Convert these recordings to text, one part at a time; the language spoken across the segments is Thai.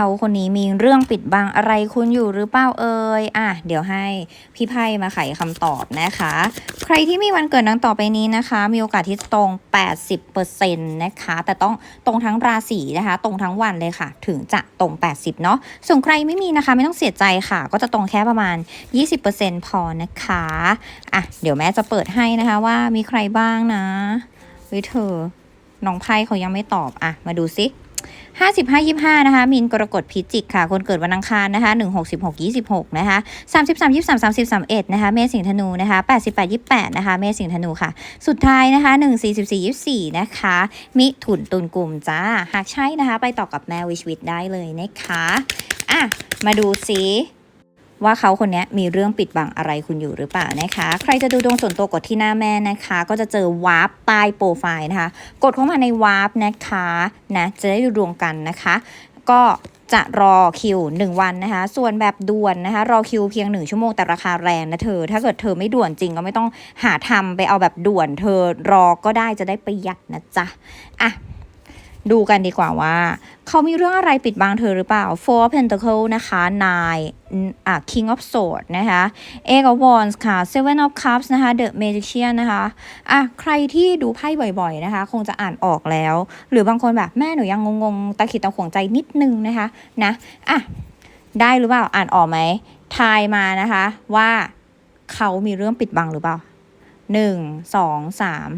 เขาคนนี้มีเรื่องปิดบังอะไรคุณอยู่หรือเปล่าเอ่ยอะเดี๋ยวให้พี่ไพ่มาไขคำตอบนะคะ ใครที่มีวันเกิดดังต่อไปนี้นะคะ มีโอกาสที่ตรง 80%นะคะ แต่ต้องตรงทั้งราศีนะคะ ตรงทั้งวันเลยค่ะ ถึงจะตรง 80 เนาะส่วนใครไม่มีนะคะ ไม่ต้องเสียใจค่ะ ก็จะตรงแค่ประมาณ 20%พอนะคะอะเดี๋ยวแม่จะเปิดให้นะคะว่ามีใครบ้างนะวิเธอน้องไพ่เขายังไม่ตอบอะมาดูซิ ห้าสิบห้ายี่ห้านะคะมินกรกฎพิจิกค่ะ คนเกิดวันอังคารนะคะหนึ่งหกสิบหกยี่สิบหกนะคะสามสิบสามยี่สามสามสิบสามเอ็ดนะคะ เมษสิงห์ธนูนะคะแปดสิบแปดยี่แปดนะคะ เมษสิงห์ธนูค่ะ สุดท้ายนะคะหนึ่งสี่สิบสี่ยี่สี่นะคะ มิถุนตุลกลุ่มจ้า หากใช่นะคะ ไปต่อกับแมววิชวิตได้เลยนะคะ อะ มาดูสิ ว่าเขาคนนี้มีเรื่องปิดบังอะไรคุณอยู่หรือเปล่านะคะ ใครจะดูดวงส่วนตัวกดที่หน้าแม่นะคะ ก็จะเจอวาร์ปใต้โปรไฟล์นะคะ กดเข้ามาในวาร์ปนะคะนะจะได้ดูดวงกันนะคะ ก็จะรอคิว 1 วันนะคะ ส่วนแบบด่วนนะคะ รอคิวเพียง 1 ชั่วโมงแต่ราคาแรงนะเธอ ถ้าเกิดเธอไม่ด่วนจริงก็ไม่ต้องหาทำไปเอาแบบด่วน เธอรอก็ได้จะได้ประหยัดนะจ๊ะอะ ดูกันดีกว่าว่า เขามีเรื่องอะไรปิดบังเธอหรือเปล่า Four of Pentacles นะคะ Nine อะ King of Swords นะคะ Eight of Wands ค่ะ Seven of Cups นะคะ The Magician นะคะอะใครที่ดูไพ่บ่อยๆนะคะ คงจะอ่านออกแล้ว หรือบางคนแบบแม่หนูยังงงๆตะขิดตะขวงใจนิดนึงนะคะนะอะได้หรือเปล่าอ่านออกไหมทายมานะคะว่าเขามีเรื่องปิดบังหรือเปล่าหนึ่งสองสาม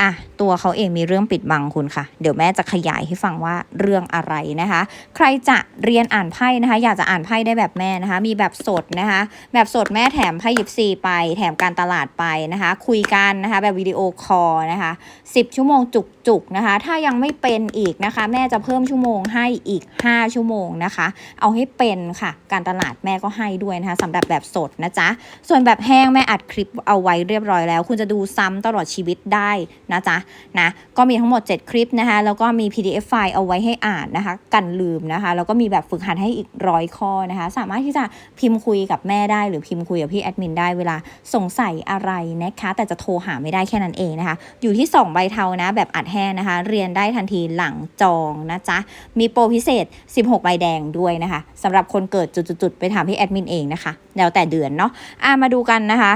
อะตัวเขาเองมีเรื่องปิดบังคุณค่ะ เดี๋ยวแม่จะขยายให้ฟังว่าเรื่องอะไรนะคะ ใครจะเรียนอ่านไพ่นะคะ อยากจะอ่านไพ่ได้แบบแม่นะคะ มีแบบสดนะคะ แบบสดแม่แถมไพ่ยิปซีไป แถมการตลาดไปนะคะ คุยกันนะคะ แบบวิดีโอคอลนะคะ10 ชั่วโมงจุกๆนะคะ ถ้ายังไม่เป็นอีกนะคะ แม่จะเพิ่มชั่วโมงให้อีก 5 ชั่วโมงนะคะ เอาให้เป็นค่ะ การตลาดแม่ก็ให้ด้วยนะคะสำหรับแบบสดนะจ๊ะส่วนแบบแห้งแม่อัดคลิปเอาไว้เรียบร้อยแล้ว คุณจะดูซ้ำตลอดชีวิตได้ นะจ๊ะนะก็มีทั้งหมด 7 คลิปนะคะแล้วก็มี PDF ไฟล์เอาไว้ให้อ่านนะคะกันลืมนะคะแล้วก็มีแบบฝึกหัดให้อีกร้อยข้อนะคะสามารถที่จะพิมพ์คุยกับแม่ได้ หรือพิมพ์คุยกับพี่แอดมินได้เวลาสงสัยอะไรนะคะแต่จะโทรหาไม่ได้แค่นั้นเองนะคะอยู่ที่ 2 ใบเทานะแบบอัดแห้งนะคะ เรียนได้ทันทีหลังจองนะจ๊ะมีโปรพิเศษ 16 ใบแดงด้วยนะคะสำหรับคนเกิดจุดๆๆไปถามพี่แอดมินเองนะคะแล้วแต่เดือนเนาะอะมาดูกันนะคะ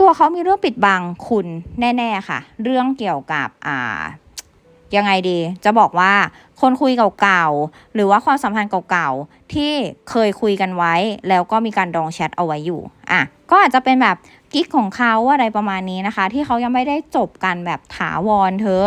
ตัวเขามีเรื่องปิดบังคุณแน่ ๆ ค่ะ เรื่องเกี่ยวกับอ่ายังไงดี จะบอกว่า คนคุยเก่าๆ หรือว่าความสัมพันธ์เก่าๆ ที่เคยคุยกันไว้ แล้วก็มีการดองแชทเอาไว้อยู่ อะ ก็อาจจะเป็นแบบกิ๊กของเขาอะไรประมาณนี้นะคะ ที่เขายังไม่ได้จบกันแบบถาวรเธอ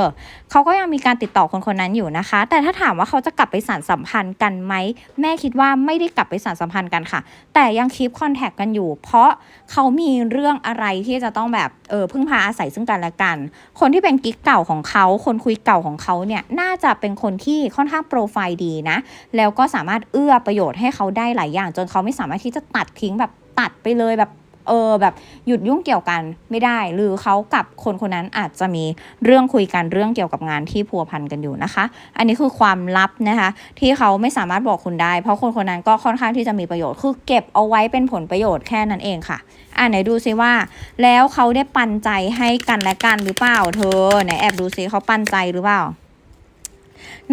เขาก็ยังมีการติดต่อคนคนนั้นอยู่นะคะ แต่ถ้าถามว่าเขาจะกลับไปสานสัมพันธ์กันไหม แม่คิดว่าไม่ได้กลับไปสานสัมพันธ์กันค่ะ แต่ยังคีปคอนแทคกันอยู่ เพราะเขามีเรื่องอะไรที่จะต้องแบบเออพึ่งพาอาศัยซึ่งกันและกัน คนที่เป็นกิ๊กเก่าของเขา คนคุยเก่าของเขาเนี่ยน่าจะเป็นคนที่ค่อนข้างโปรไฟล์ดีนะ แล้วก็สามารถเอื้อประโยชน์ให้เขาได้หลายอย่าง จนเขาไม่สามารถที่จะตัดทิ้งแบบตัดไปเลยแบบเออแบบหยุดยุ่งเกี่ยวกันไม่ได้ หรือเขากับคนคนนั้นอาจจะมีเรื่องคุยกันเรื่องเกี่ยวกับงานที่พัวพันกันอยู่นะคะ อันนี้คือความลับนะคะ ที่เขาไม่สามารถบอกคุณได้ เพราะคนคนนั้นก็ค่อนข้างที่จะมีประโยชน์คือเก็บเอาไว้เป็นผลประโยชน์แค่นั้นเองค่ะ อ่าไหนดูซิว่า แล้วเขาได้ปันใจให้กันและกันหรือเปล่าเธอไหนแอบดูซิเขาปันใจหรือเปล่า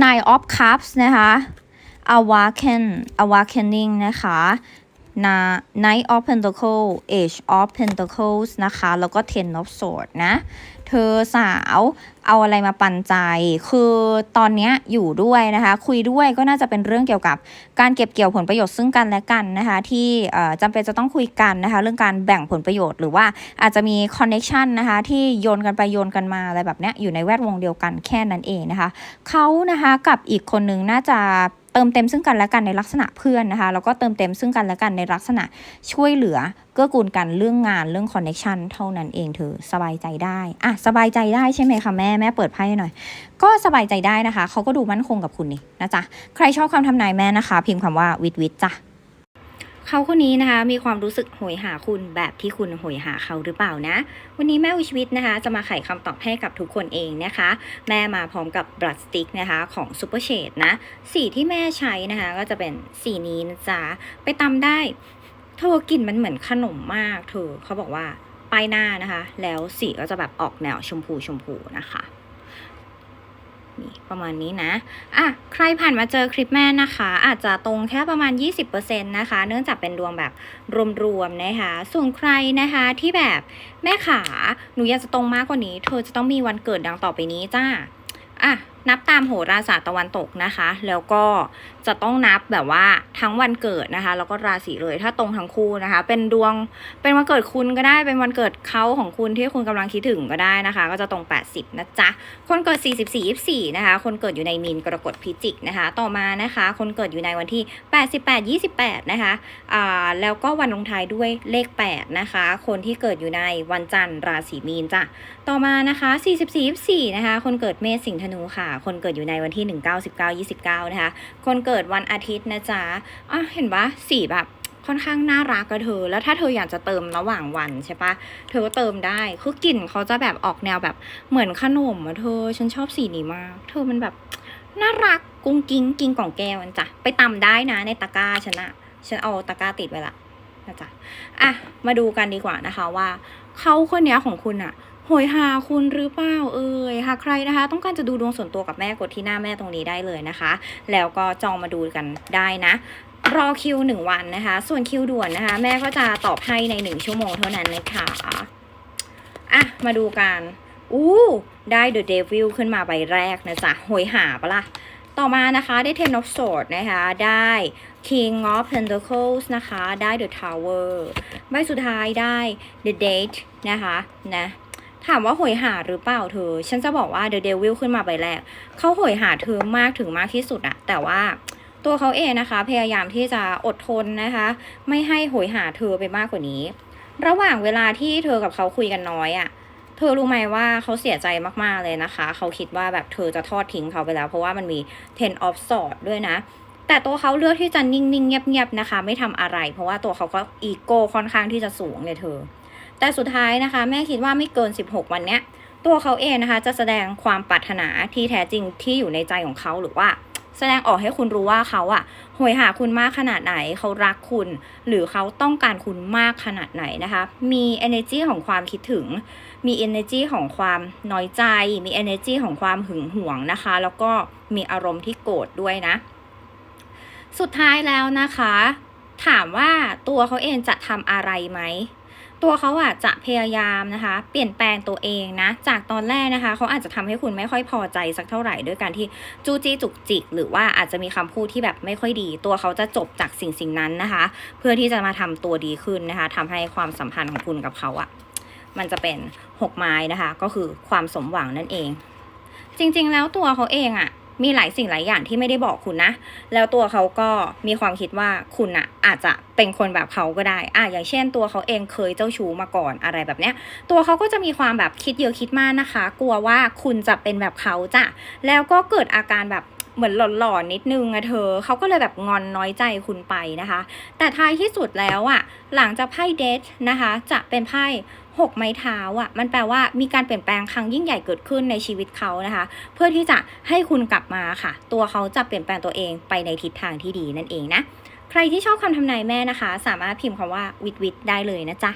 Nine of Cups นะคะ Awaken Awakening นะคะ นะ Knight of pentacles Age of Pentacles นะคะ แล้วก็ Ten of Swords นะ เธอสาวเอาอะไรมาปันใจ คือตอนนี้อยู่ด้วยนะคะ คุยด้วยก็น่าจะเป็นเรื่องเกี่ยวกับการเก็บเกี่ยวผลประโยชน์ซึ่งกันและกันนะคะ ที่จำเป็นจะต้องคุยกันนะคะ เรื่องการแบ่งผลประโยชน์หรือว่าอาจจะมีคอนเน็ชันนะคะที่โยนกันไปโยนกันมาอะไรแบบนี้อยู่ในแวดวงเดียวกันแค่นั้นเองนะคะเขานะคะกับอีกคนนึงน่าจะ เติมเต็มซึ่งกันและกันในลักษณะเพื่อนนะคะแล้วก็เติมเต็มซึ่งกันและกันในลักษณะช่วยเหลือเกื้อกูลกันเรื่องงานเรื่องคอนเน็ชันเท่านั้นเองเธอสบายใจได้อะสบายใจได้ใช่ไหมคะแม่แม่เปิดไพ่หน่อย ก็สบายใจได้นะคะเขาก็ดูมั่นคงกับคุณนี่นะจ๊ะใครชอบคำทำนายแม่นะคะ พิมพ์คำว่าวิทวิทจ้ะ เขาคนนี้นะคะมีความรู้สึกโหยหาคุณแบบที่คุณโหยหาเขาหรือเปล่านะ วันนี้แม่วิชวิตนะคะ จะมาไขคำตอบให้กับทุกคนเองนะคะ แม่มาพร้อมกับบลัดสติ๊กนะคะของซูเปอร์เชดนะ สีที่แม่ใช้นะคะ ก็จะเป็นสีนี้นะจ๊ะ ไปตำได้เธอกลิ่นมันเหมือนขนมมากเธอเขาบอกว่าป้ายหน้านะคะ แล้วสีก็จะแบบออกแนวชมพูชมพูนะคะ นี่ประมาณนี้นะอะใครผ่านมาเจอคลิปแม่นะคะ อาจจะตรงแค่ประมาณ 20%นะคะ เนื่องจากเป็นดวงแบบรวมๆนะคะ ส่วนใครนะคะที่แบบแม่ขาหนูอยากจะตรงมากกว่านี้ เธอจะต้องมีวันเกิดดังต่อไปนี้จ้าอะ นับตามโหราศาสตร์ตะวันตกนะคะ แล้วก็จะต้องนับแบบว่าทั้งวันเกิดนะคะ แล้วก็ราศีเลยถ้าตรงทั้งคู่นะคะ เป็นดวงเป็นวันเกิดคุณก็ได้เป็นวันเกิดเขาของคุณที่คุณกำลังคิดถึงก็ได้นะคะ ก็จะตรง 80 นะจ๊ะ คนเกิด 44 24 นะคะ คนเกิดอยู่ในมีนกรกฎพิจิกนะคะ ต่อมานะคะ คนเกิดอยู่ในวันที่ 88 28 นะคะอ่าแล้วก็วันลงท้ายด้วยเลข 8 นะคะ คนที่เกิดอยู่ในวันจันทร์ราศีมีนจ้ะต่อมานะคะ 44 24 นะคะ คนเกิดเมษสิงห์ธนูค่ะคนเกิดอยู่ในวันที่ 19 19 29 นะคะ คนเกิดวันอาทิตย์นะจ๊ะอะเห็นปะสีแบบค่อนข้างน่ารักกับเธอ แล้วถ้าเธออยากจะเติมระหว่างวันใช่ปะเธอก็เติมได้ คือกลิ่นเขาจะแบบออกแนวแบบเหมือนขนมอะเธอ ฉันชอบสีนี้มาก เธอมันแบบน่ารักกุ้งกิ้งกินกล่องแก้วจ้ะ ไปตำได้นะในตะกร้าฉันอะฉันเอาตะกร้าติดไว้ละนะจ๊ะ อะ มาดูกันดีกว่านะคะว่าเขาคนนี้ของคุณอะ โหยหาคุณหรือเปล่าเอ่ยหากใครนะคะ ต้องการจะดูดวงส่วนตัวกับแม่กดที่หน้าแม่ตรงนี้ได้เลยนะคะ แล้วก็จองมาดูกันได้นะรอคิวหนึ่งวันนะคะ ส่วนคิวด่วนนะคะ แม่ก็จะตอบให้ในหนึ่งชั่วโมงเท่านั้นนะคะอะมาดูกันอู้ได้ The Devil ขึ้นมาใบแรกนะจ๊ะโหยหาปะล่ะต่อมานะคะได้ Ten of Swords นะคะ ได้ King of Pentacles นะคะ ได้ The Tower ใบสุดท้ายได้ The Date นะคะนะ ถามว่าโหยหาหรือเปล่าเธอ ฉันจะบอกว่า The Devil ขึ้นมาใบแรก เขาโหยหาเธอมากถึงมากที่สุดอะแต่ว่าตัวเขาเองนะคะ พยายามที่จะอดทนนะคะ ไม่ให้โหยหาเธอไปมากกว่านี้ ระหว่างเวลาที่เธอกับเขาคุยกันน้อยอะเธอรู้ไหมว่าเขาเสียใจมากๆเลยนะคะ เขาคิดว่าแบบเธอจะทอดทิ้งเขาไปแล้ว เพราะว่ามันมี ten of swords ด้วยนะ แต่ตัวเขาเลือกที่จะนิ่งๆเงียบๆนะคะ ไม่ทำอะไร เพราะว่าตัวเขาก็อีโก้ค่อนข้างที่จะสูงเลยเธอ แต่สุดท้ายนะคะแม่คิดว่าไม่เกิน 16 วันเนี้ย ตัวเขาเองนะคะจะแสดงความปรารถนาที่แท้จริงที่อยู่ในใจของเขาหรือว่า แสดงออกให้คุณรู้ว่าเขาอะหวยหาคุณมากขนาดไหนเขารักคุณ หรือเขาต้องการคุณมากขนาดไหนนะคะ มี energy ของความคิดถึง มี energy ของความน้อยใจ มี energy ของความหึงหวงนะคะ แล้วก็มีอารมณ์ที่โกรธด้วยนะ สุดท้ายแล้วนะคะ ถามว่าตัวเขาเองจะทำอะไรไหม ตัวเขาอะจะพยายามนะคะ เปลี่ยนแปลงตัวเองนะ จากตอนแรกนะคะ เขาอาจจะทำให้คุณไม่ค่อยพอใจสักเท่าไหร่ด้วยการที่จู้จี้จุกจิก หรือว่าอาจจะมีคำพูดที่แบบไม่ค่อยดี ตัวเขาจะจบจากสิ่งสิ่งนั้นนะคะ เพื่อที่จะมาทำตัวดีขึ้นนะคะทำให้ความสัมพันธ์ของคุณกับเขาอะมันจะเป็นหกไม้นะคะ ก็คือความสมหวังนั่นเอง จริง ๆ แล้วตัวเขาเองอะ มีหลายสิ่งหลายอย่างที่ไม่ได้บอกคุณนะ แล้วตัวเขาก็มีความคิดว่าคุณอะอาจจะเป็นคนแบบเขาก็ได้อะอย่างเช่น ตัวเขาเองเคยเจ้าชู้มาก่อนอะไรแบบเนี้ย ตัวเขาก็จะมีความแบบคิดเยอะคิดมากนะคะ กลัวว่าคุณจะเป็นแบบเขาจ้ะ แล้วก็เกิดอาการแบบเหมือนหลอนๆนิดนึงอะเธอ เขาก็เลยแบบงอนน้อยใจคุณไปนะคะ แต่ท้ายที่สุดแล้วอะหลังจากไพ่เดทนะคะ จะเป็นไพ่ หกไม้เท้าอะมันแปลว่ามีการเปลี่ยนแปลงครั้งยิ่งใหญ่เกิดขึ้นในชีวิตเขานะคะ เพื่อที่จะให้คุณกลับมาค่ะ ตัวเขาจะเปลี่ยนแปลงตัวเองไปในทิศทางที่ดีนั่นเองนะ ใครที่ชอบคำทำนายแม่นะคะ สามารถพิมพ์คำว่าวิดวิดได้เลยนะจ๊ะ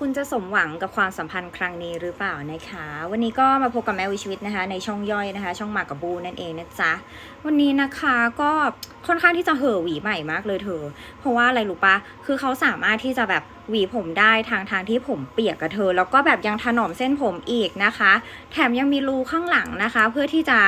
คุณจะสมหวังกับความสัมพันธ์ครั้งนี้หรือเปล่านะคะ วันนี้ก็มาพบกับแม่วิชีวิตนะคะ ในช่องย่อยนะคะ ช่องหมากกับบูนั่นเองนะจ๊ะ วันนี้นะคะก็ค่อนข้างที่จะเห่อหวีใหม่มากเลยเธอ เพราะว่าอะไรรู้ปะคือเขาสามารถที่จะแบบ หวีผมได้ทางทางที่ผมเปียกกับเธอ แล้วก็แบบยังถนอมเส้นผมอีกนะคะ แถมยังมีรูข้างหลังนะคะ เพื่อที่จะ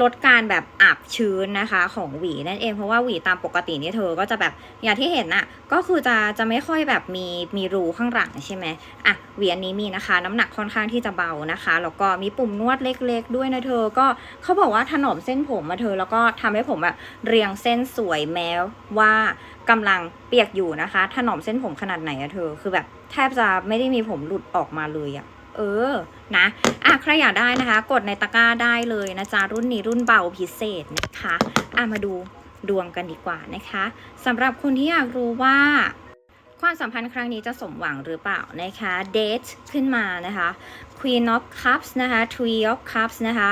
ลดการแบบอับชื้นนะคะ ของหวีนั่นเองเพราะว่าหวีตามปกตินี่เธอก็จะแบบอย่างที่เห็นน่ะก็คือจะจะไม่ค่อยแบบมีมีรูข้างหลังใช่ไหมอะหวีอันนี้มีนะคะ น้ำหนักค่อนข้างที่จะเบานะคะแล้วก็มีปุ่มนวดเล็ก ๆ ด้วยนะเธอก็เขาบอกว่าถนอมเส้นผมมาเธอ แล้วก็ทำให้ผมแบบเรียงเส้นสวยแม้ว่า กำลังเปียกอยู่นะคะ ถนอมเส้นผมขนาดไหนอะเธอ คือแบบแทบจะไม่ได้มีผมหลุดออกมาเลยอะเออ นะ อะ ใครอยากได้นะคะ กดในตะกร้าได้เลยนะจ๊ะ รุ่นนี้รุ่นเบาพิเศษนะคะ อะ มาดูดวงกันดีกว่านะคะสำหรับคุณที่อยากรู้ว่าความสัมพันธ์ครั้งนี้จะสมหวังหรือเปล่านะคะ date ขึ้นมานะคะ Queen of Cups นะคะ Three of Cups นะคะ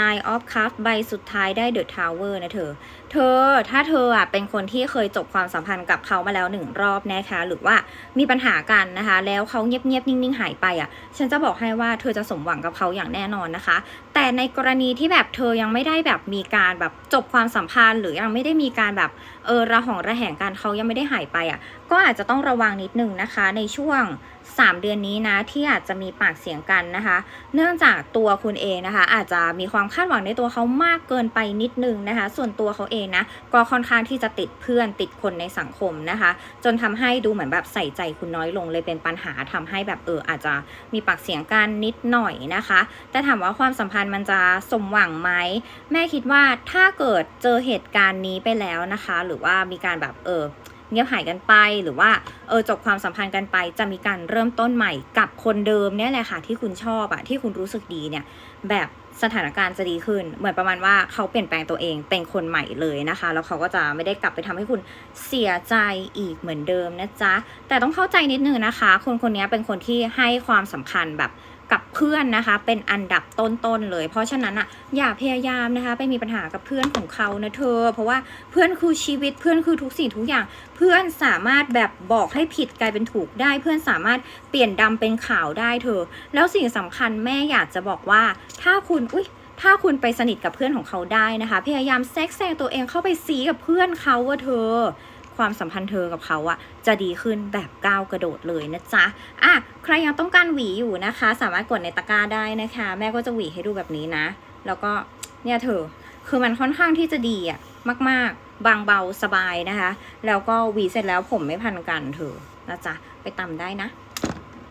Nine of Cups ใบสุดท้ายได้ The Tower นะเธอ เธอถ้าเธออะเป็นคนที่เคยจบความสัมพันธ์กับเขามาแล้วหนึ่งรอบนะคะ หรือว่ามีปัญหากันนะคะ แล้วเขาเงียบๆนิ่งๆหายไปอะ ฉันจะบอกให้ว่าเธอจะสมหวังกับเขาอย่างแน่นอนนะคะ แต่ในกรณีที่แบบเธอยังไม่ได้แบบมีการแบบจบความสัมพันธ์ หรือยังไม่ได้มีการแบบเออระหองระแหงกันเขายังไม่ได้หายไปอะ ก็อาจจะต้องระวังนิดนึงนะคะในช่วง 3 เดือนนี้นะที่อาจจะมีปากเสียงกันนะคะ เนื่องจากตัวคุณเองนะคะ อาจจะมีความคาดหวังในตัวเขามากเกินไปนิดนึงนะคะ ส่วนตัวเขาเองนะก็ค่อนข้างที่จะติดเพื่อนติดคนในสังคมนะคะ จนทำให้ดูเหมือนแบบใส่ใจคุณน้อยลงเลยเป็นปัญหาทำให้แบบเอออาจจะมีปากเสียงกันนิดหน่อยนะคะ แต่ถามว่าความสัมพันธ์มันจะสมหวังไหมแม่คิดว่าถ้าเกิดเจอเหตุการณ์นี้ไปแล้วนะคะ หรือว่ามีการแบบเออ เงียบหายกันไปหรือว่าเออจบความสัมพันธ์กันไป จะมีการเริ่มต้นใหม่กับคนเดิมเนี่ยแหละค่ะที่คุณชอบอะที่คุณรู้สึกดีเนี่ยแบบสถานการณ์จะดีขึ้น เหมือนประมาณว่าเขาเปลี่ยนแปลงตัวเองเป็นคนใหม่เลยนะคะ แล้วเขาก็จะไม่ได้กลับไปทำให้คุณเสียใจอีกเหมือนเดิมนะจ๊ะแต่ต้องเข้าใจนิดนึงนะคะ คนคนนี้เป็นคนที่ให้ความสำคัญแบบ กับเพื่อนนะคะ เป็นอันดับต้นๆเลย เพราะฉะนั้นอะอย่าพยายามนะคะ ไปมีปัญหากับเพื่อนของเขานะเธอ เพราะว่าเพื่อนคือชีวิตเพื่อนคือทุกสิ่งทุกอย่าง เพื่อนสามารถแบบบอกให้ผิดกลายเป็นถูกได้ เพื่อนสามารถเปลี่ยนดำเป็นขาวได้เธอ แล้วสิ่งสำคัญแม่อยากจะบอกว่าถ้าคุณอุ้ยถ้าคุณไปสนิทกับเพื่อนของเขาได้นะคะ พยายามแทรกแซงตัวเองเข้าไปซีกับเพื่อนเขาว่าเธอ ความสัมพันธ์เธอกับเขาอะจะดีขึ้นแบบก้าวกระโดดเลยนะจ๊ะอะใครยังต้องการหวีอยู่นะคะ สามารถกดในตะกร้าได้นะคะ แม่ก็จะหวีให้ดูแบบนี้นะ แล้วก็เนี่ยเธอคือมันค่อนข้างที่จะดีอะมากๆ บางเบาสบายนะคะ แล้วก็หวีเสร็จแล้วผมไม่พันกันเธอนะจ๊ะไปตำได้นะ